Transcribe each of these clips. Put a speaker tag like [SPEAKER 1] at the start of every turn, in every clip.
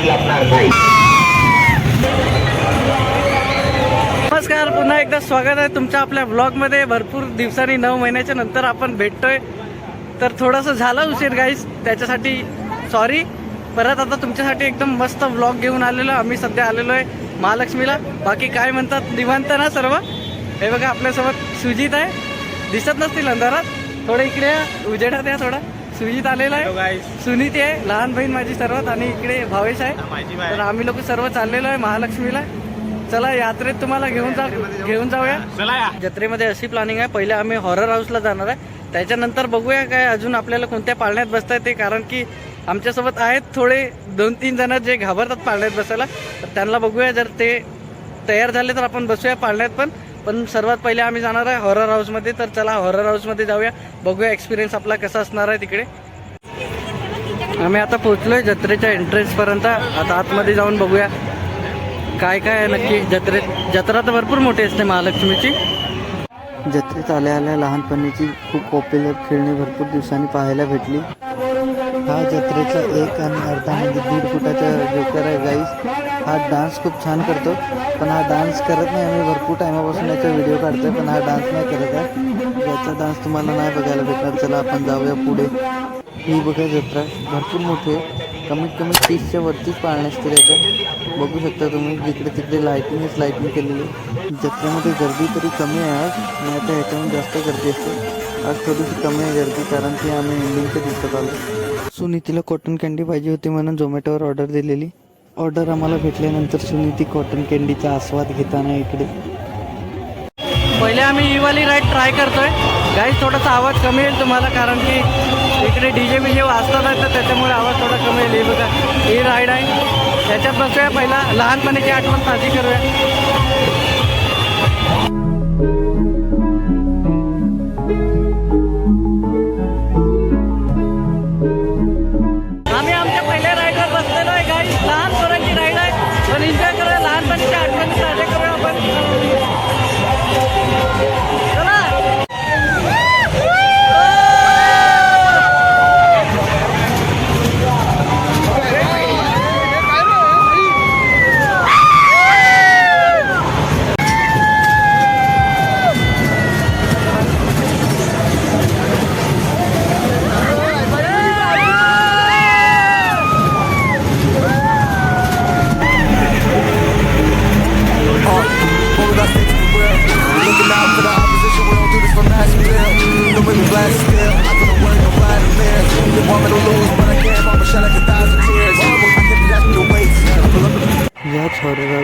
[SPEAKER 1] Ticket लागणार नाही.
[SPEAKER 2] नमस्कार पुन्हा एकदा स्वागत आहे तुमच्या आपल्या ब्लॉगमध्ये भरपूर दिवसांनी नऊ महिन्याच्या नंतर आपण भेटतोय. तर थोडंसं झालं उशीर गाईस त्याच्यासाठी सॉरी परत आता तुमच्यासाठी एकदम मस्त ब्लॉग घेऊन आलेलो. आम्ही सध्या आलेलो आहे महालक्ष्मीला. बाकी काय म्हणतात निवांत ना सर्व? हे बघा आपल्यासोबत सुजित आहे. दिसत नसतील अंधारात. थोडं इकडे या, उजेडात या थोडा. सुजित आलेला आहे. सुनीती आहे लहान बहीण माझी सर्वात आणि इकडे भावेश आहे. तर आम्ही लोक सर्व चाललेलो आहे महालक्ष्मीला. चला यात्रेत तुम्हाला घेऊन जा घेऊन जाऊया. जत्रेमध्ये अशी प्लॅनिंग आहे. पहिले आम्ही हॉरर हाऊसला जाणार आहे. त्याच्यानंतर बघूया काय अजून आपल्याला कोणत्या पाळण्यात बसता येते कारण की आमच्यासोबत आहेत थोडे दोन तीन जण जे घाबरतात पाळण्यात बसायला. तर त्यांना बघूया जर ते तयार झाले तर आपण बसूया पाळण्यात पण. पण सर्वात पहिले आम्ही जाणार आहे हॉरर हाऊसमध्ये तर चला हॉरर हाऊसमध्ये जाऊया. बघूया एक्सपिरियन्स आपला कसा असणार आहे तिकडे. आम्ही आता पोहोचलोय जत्रेच्या एंट्रन्सपर्यंत आता आतमध्ये जाऊन बघूया. काय काय आहे नक्की जत्रेत जत्रा तर भरपूर मोठी असते महालक्ष्मीची. जत्रेत आल्या आल्या लहानपणीची खूप पॉप्युलर खेळणी भरपूर दिवसांनी पाहायला भेटली. हा जत्रेचा एक आणि अर्धा म्हणजे दीड फुटाचा जोकर आहे गाईस हा डान्स खूप छान करतो. पण हा डान्स करत नाही आम्ही भरपूर टायमापासून याचा व्हिडिओ काढतो पण हा डान्स नाही करत आहे. याचा डान्स तुम्हाला नाही बघायला भेटणार. चला आपण जाऊया पुढे. ही बघा जत्रा. भरपूर मोठी आहे. कमीत कमी तीसच्या वरतीच पाळणे असते याचं बघू शकता तुम्ही जिकडे तिकडे लाईटिंगच लाईटिंग केलेली आहे. जत्रेमध्ये गर्दी तरी कमी आहे आज. नाही तर ह्याच्याहून जास्त गर्दी असते. आज थोडीशी कमी आहे गर्दी कारण की आम्ही इंडियनच्या दिसत आलो. सुनीतीला कॉटन कँडी पाहिजे होती म्हणून झोमॅटोवर ऑर्डर दिलेली. ऑर्डर आम्हाला भेटल्यानंतर सुनीती कॉटन कॅन्डीचा आस्वाद घेताना इकडे. पहिले आम्ही ही वाली राईड ट्राय करतोय. गाईज थोडासा आवाज कमी येईल तुम्हाला कारण की इकडे डी जे बीजे वाजतात तर त्याच्यामुळे आवाज थोडा कमी येईल. बघा ही राईड आहे. त्याच्यात बसूया पहिला. लहानपणीची आठवण ताजी करूया.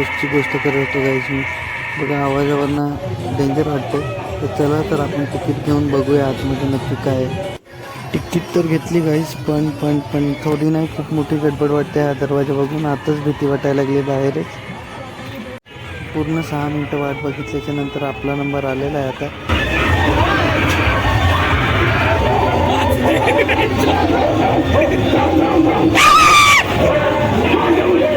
[SPEAKER 2] हॉरर गोष्ट करत होतो गाईज मी बघा आवाजावरनं डेंजर वाटतं तर चला तर आपण तिकीट घेऊन बघूया आतमध्ये नक्की काय तिकीट तर घेतली गाईज पण पण पण थोडी नाही खूप मोठी गडबड वाटते हा दरवाजा बघून. आताच भीती वाटायला लागली बाहेरच पूर्ण सहा मिनटं वाट बघितल्याच्या नंतर आपला नंबर आलेला आहे आता.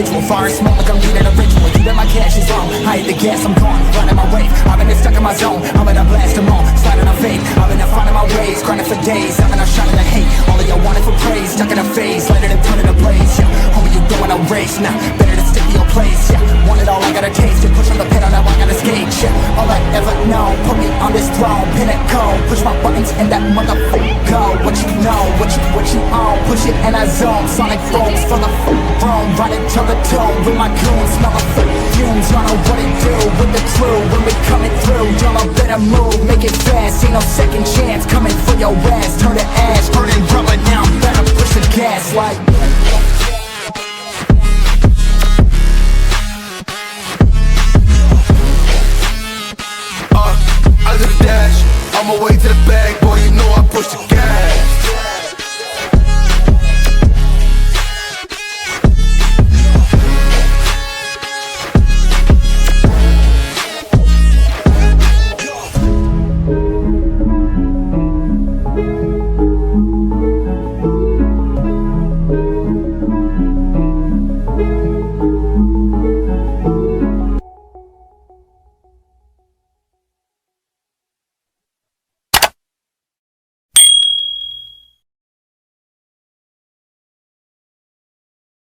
[SPEAKER 3] residual fire smoke like I'm leading a ritual. You bet my cash is. I hit the gas, I'm gone.
[SPEAKER 1] running my wave. I've been stuck in my zone, I'm gonna blast them all, sliding on faith. I've been finding my ways, grinding for days. I'm gonna shine in the hate. All of y'all wanted for praise, stuck in a phase, lighting and turning a blaze. Yeah, homie, you going a race now. Better to stick to your place. Yeah, want it all, I gotta taste it. Push on the pedal, now I gotta skate. Yeah, all I ever know, put me on this throne, pinnacle. Push my buttons and that motherfucker go. What you know, what you what you own, push it and I zone. Sonic booms for the room, riding to the tone with my goons, smell the fumes. Y'all know what it do with the crew when we coming through. Y'all better move, make it fast. Ain't no second chance coming for your ass. Turn to ash, burning rubber now. Better push the gas like.